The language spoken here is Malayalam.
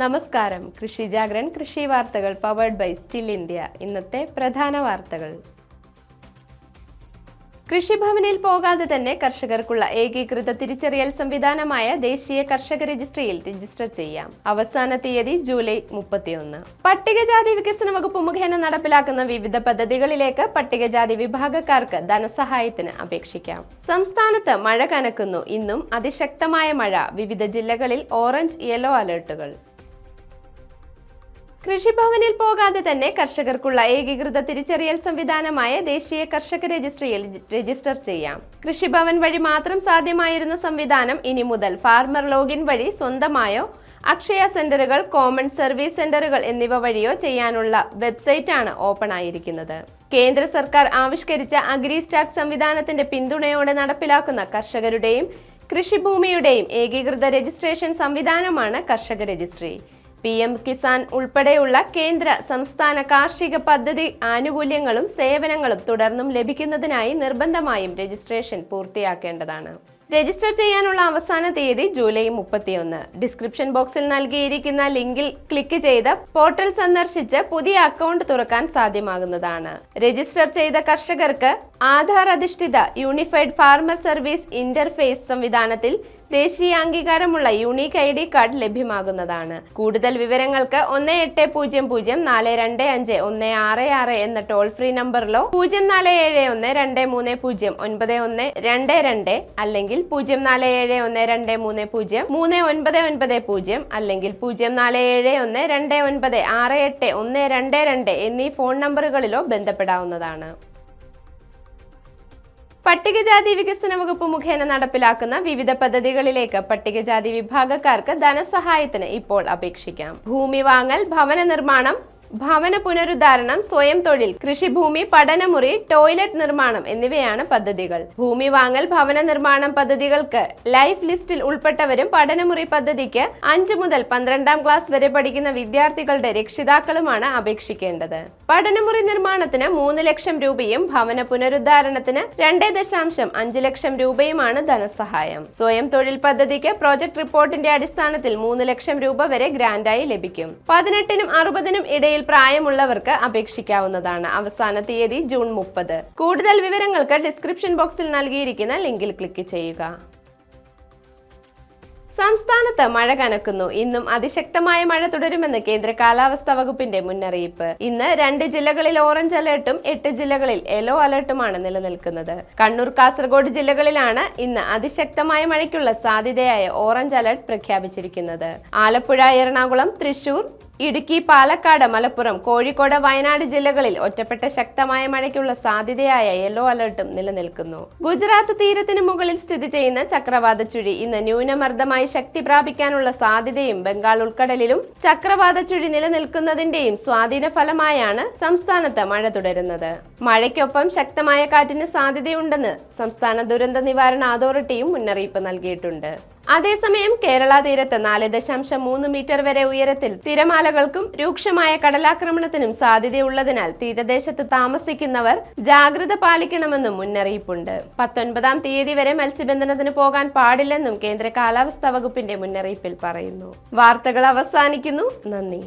നമസ്കാരം. കൃഷി ജാഗ്രൻ കൃഷി വാർത്തകൾ പവേർഡ് ബൈ സ്റ്റിൽ ഇന്ത്യ ഇന്നത്തെ പ്രധാന വാർത്തകൾ. കൃഷിഭവനിൽ പോകാതെ തന്നെ കർഷകർക്കുള്ള ഏകീകൃത തിരിച്ചറിയൽ സംവിധാനമായ ദേശീയ കർഷക രജിസ്ട്രിയിൽ രജിസ്റ്റർ ചെയ്യാം. അവസാന തീയതി ജൂലൈ മുപ്പത്തിയൊന്ന്. പട്ടികജാതി വികസന വകുപ്പ് മുഖേന നടപ്പിലാക്കുന്ന വിവിധ പദ്ധതികളിലേക്ക് പട്ടികജാതി വിഭാഗക്കാർക്ക് ധനസഹായത്തിന് അപേക്ഷിക്കാം. സംസ്ഥാനത്ത് മഴ കനക്കുന്നു. ഇന്നും അതിശക്തമായ മഴ. വിവിധ ജില്ലകളിൽ ഓറഞ്ച് യെല്ലോ അലർട്ടുകൾ. കൃഷിഭവനിൽ പോകാതെ തന്നെ കർഷകർക്കുള്ള ഏകീകൃത തിരിച്ചറിയൽ സംവിധാനമായ ദേശീയ കർഷക രജിസ്ട്രിയിൽ രജിസ്റ്റർ ചെയ്യാം. കൃഷിഭവൻ വഴി മാത്രം സാധ്യമായിരുന്ന സംവിധാനം ഇനി മുതൽ ഫാർമർ ലോഗിൻ വഴി സ്വന്തമായോ അക്ഷയ സെന്ററുകൾ കോമൺ സർവീസ് സെന്ററുകൾ എന്നിവ വഴിയോ ചെയ്യാനുള്ള വെബ്സൈറ്റാണ് ഓപ്പൺ ആയിരിക്കുന്നത്. കേന്ദ്ര സർക്കാർ ആവിഷ്കരിച്ച അഗ്രി സ്റ്റാക്ക് സംവിധാനത്തിന്റെ പിന്തുണയോടെ നടപ്പിലാക്കുന്ന കർഷകരുടെയും കൃഷിഭൂമിയുടെയും ഏകീകൃത രജിസ്ട്രേഷൻ സംവിധാനമാണ് കർഷക രജിസ്ട്രി. പി എം കിസാൻ ഉൾപ്പെടെയുള്ള കേന്ദ്ര സംസ്ഥാന കാർഷിക പദ്ധതി ആനുകൂല്യങ്ങളും സേവനങ്ങളും തുടർന്നും ലഭിക്കുന്നതിനായി നിർബന്ധമായും രജിസ്ട്രേഷൻ പൂർത്തിയാക്കേണ്ടതാണ്. രജിസ്റ്റർ ചെയ്യാനുള്ള അവസാന തീയതി ജൂലൈ മുപ്പത്തിയൊന്ന്. ഡിസ്ക്രിപ്ഷൻ ബോക്സിൽ നൽകിയിരിക്കുന്ന ലിങ്കിൽ ക്ലിക്ക് ചെയ്ത് പോർട്ടൽ സന്ദർശിച്ച് പുതിയ അക്കൗണ്ട് തുറക്കാൻ സാധ്യമാകുന്നതാണ്. രജിസ്റ്റർ ചെയ്ത കർഷകർക്ക് ആധാർ അധിഷ്ഠിത യൂണിഫൈഡ് ഫാർമർ സർവീസ് ഇന്റർഫേസ് സംവിധാനത്തിൽ ദേശീയ അംഗീകാരമുള്ള യൂണീക്ക് ഐ ഡി കാർഡ് ലഭ്യമാകുന്നതാണ്. കൂടുതൽ വിവരങ്ങൾക്ക് ഒന്ന് എട്ട് പൂജ്യം പൂജ്യം നാല് രണ്ട് അഞ്ച് ഒന്ന് ആറ് ആറ് എന്ന ടോൾ ഫ്രീ നമ്പറിലോ പൂജ്യം നാല് ഏഴ് ഒന്ന് രണ്ട് മൂന്ന് പൂജ്യം ഒൻപത് ഒന്ന് രണ്ട് രണ്ട് അല്ലെങ്കിൽ പൂജ്യം നാല് ഏഴ് ഒന്ന് രണ്ട് മൂന്ന് പൂജ്യം മൂന്ന് ഒൻപത് ഒൻപത് പൂജ്യം അല്ലെങ്കിൽ പൂജ്യം നാല് ഏഴ് ഒന്ന് രണ്ട് ഒൻപത് ആറ് എട്ട് ഒന്ന് രണ്ട് രണ്ട് എന്നീ ഫോൺ നമ്പറുകളിലോ ബന്ധപ്പെടാവുന്നതാണ്. പട്ടികജാതി വികസന വകുപ്പ് മുഖേന നടപ്പിലാക്കുന്ന വിവിധ പദ്ധതികളിലേക്ക് പട്ടികജാതി വിഭാഗക്കാർക്ക് ധനസഹായത്തിന് ഇപ്പോൾ അപേക്ഷിക്കാം. ഭൂമി വാങ്ങൽ ഭവന നിർമ്മാണം ഭവന പുനരുദ്ധാരണം സ്വയം തൊഴിൽ കൃഷിഭൂമി പഠനമുറി ടോയ്ലറ്റ് നിർമ്മാണം എന്നിവയാണ് പദ്ധതികൾ. ഭൂമി വാങ്ങൽ ഭവന നിർമ്മാണം പദ്ധതികൾക്ക് ലൈഫ് ലിസ്റ്റിൽ ഉൾപ്പെട്ടവരും പഠനമുറി പദ്ധതിക്ക് അഞ്ചു മുതൽ പന്ത്രണ്ടാം ക്ലാസ് വരെ പഠിക്കുന്ന വിദ്യാർത്ഥികളുടെ രക്ഷിതാക്കളുമാണ് അപേക്ഷിക്കേണ്ടത്. പഠനമുറി നിർമ്മാണത്തിന് മൂന്ന് ലക്ഷം രൂപയും ഭവന പുനരുദ്ധാരണത്തിന് രണ്ടേ ദശാംശം അഞ്ച് ലക്ഷം രൂപയുമാണ് ധനസഹായം. സ്വയം തൊഴിൽ പദ്ധതിക്ക് പ്രോജക്ട് റിപ്പോർട്ടിന്റെ അടിസ്ഥാനത്തിൽ മൂന്ന് ലക്ഷം രൂപ വരെ ഗ്രാന്റായി ലഭിക്കും. പതിനെട്ടിനും അറുപതിനും ഇടയിൽ പ്രായമുള്ളവർക്ക് അപേക്ഷിക്കാവുന്നതാണ്. അവസാന തീയതി ജൂൺ മുപ്പത്. കൂടുതൽ വിവരങ്ങൾക്ക് ഡിസ്ക്രിപ്ഷൻ ബോക്സിൽ നൽകിയിരിക്കുന്ന ലിങ്കിൽ ക്ലിക്ക് ചെയ്യുക. സംസ്ഥാനത്ത് മഴ കനക്കുന്നു. ഇന്നും അതിശക്തമായ മഴ തുടരുമെന്ന് കേന്ദ്ര കാലാവസ്ഥാ വകുപ്പിന്റെ മുന്നറിയിപ്പ്. ഇന്ന് രണ്ട് ജില്ലകളിൽ ഓറഞ്ച് അലേർട്ടും എട്ട് ജില്ലകളിൽ യെല്ലോ അലേർട്ടുമാണ് നിലനിൽക്കുന്നത്. കണ്ണൂർ കാസർഗോഡ് ജില്ലകളിലാണ് ഇന്ന് അതിശക്തമായ മഴയ്ക്കുള്ള സാധ്യതയായ ഓറഞ്ച് അലേർട്ട് പ്രഖ്യാപിച്ചിരിക്കുന്നത്. ആലപ്പുഴ എറണാകുളം തൃശൂർ ഇടുക്കി പാലക്കാട് മലപ്പുറം കോഴിക്കോട് വയനാട് ജില്ലകളിൽ ഒറ്റപ്പെട്ട ശക്തമായ മഴയ്ക്കുള്ള സാധ്യതയായ യെല്ലോ അലർട്ടും നിലനിൽക്കുന്നു. ഗുജറാത്ത് തീരത്തിന് മുകളിൽ സ്ഥിതി ചെയ്യുന്ന ചക്രവാത ചുഴി ഇന്ന് ന്യൂനമർദ്ദമായി ശക്തി പ്രാപിക്കാനുള്ള സാധ്യതയും ബംഗാൾ ഉൾക്കടലിലും ചക്രവാത ചുഴി നിലനിൽക്കുന്നതിന്റെയും സ്വാധീന ഫലമായാണ് സംസ്ഥാനത്ത് മഴ തുടരുന്നത്. മഴയ്ക്കൊപ്പം ശക്തമായ കാറ്റിന് സാധ്യതയുണ്ടെന്ന് സംസ്ഥാന ദുരന്ത നിവാരണ അതോറിറ്റിയും മുന്നറിയിപ്പ് നൽകിയിട്ടുണ്ട്. അതേസമയം കേരള തീരത്ത് നാല് ദശാംശം മൂന്ന് മീറ്റർ വരെ ഉയരത്തിൽ തിരമാലകൾക്കും രൂക്ഷമായ കടലാക്രമണത്തിനും സാധ്യതയുള്ളതിനാൽ തീരദേശത്ത് താമസിക്കുന്നവർ ജാഗ്രത പാലിക്കണമെന്നും മുന്നറിയിപ്പുണ്ട്. പത്തൊൻപതാം തീയതി വരെ മത്സ്യബന്ധനത്തിന് പോകാൻ പാടില്ലെന്നും കേന്ദ്ര കാലാവസ്ഥാ വകുപ്പിന്റെ മുന്നറിയിപ്പിൽ പറയുന്നു. വാർത്തകൾ അവസാനിക്കുന്നു. നന്ദി.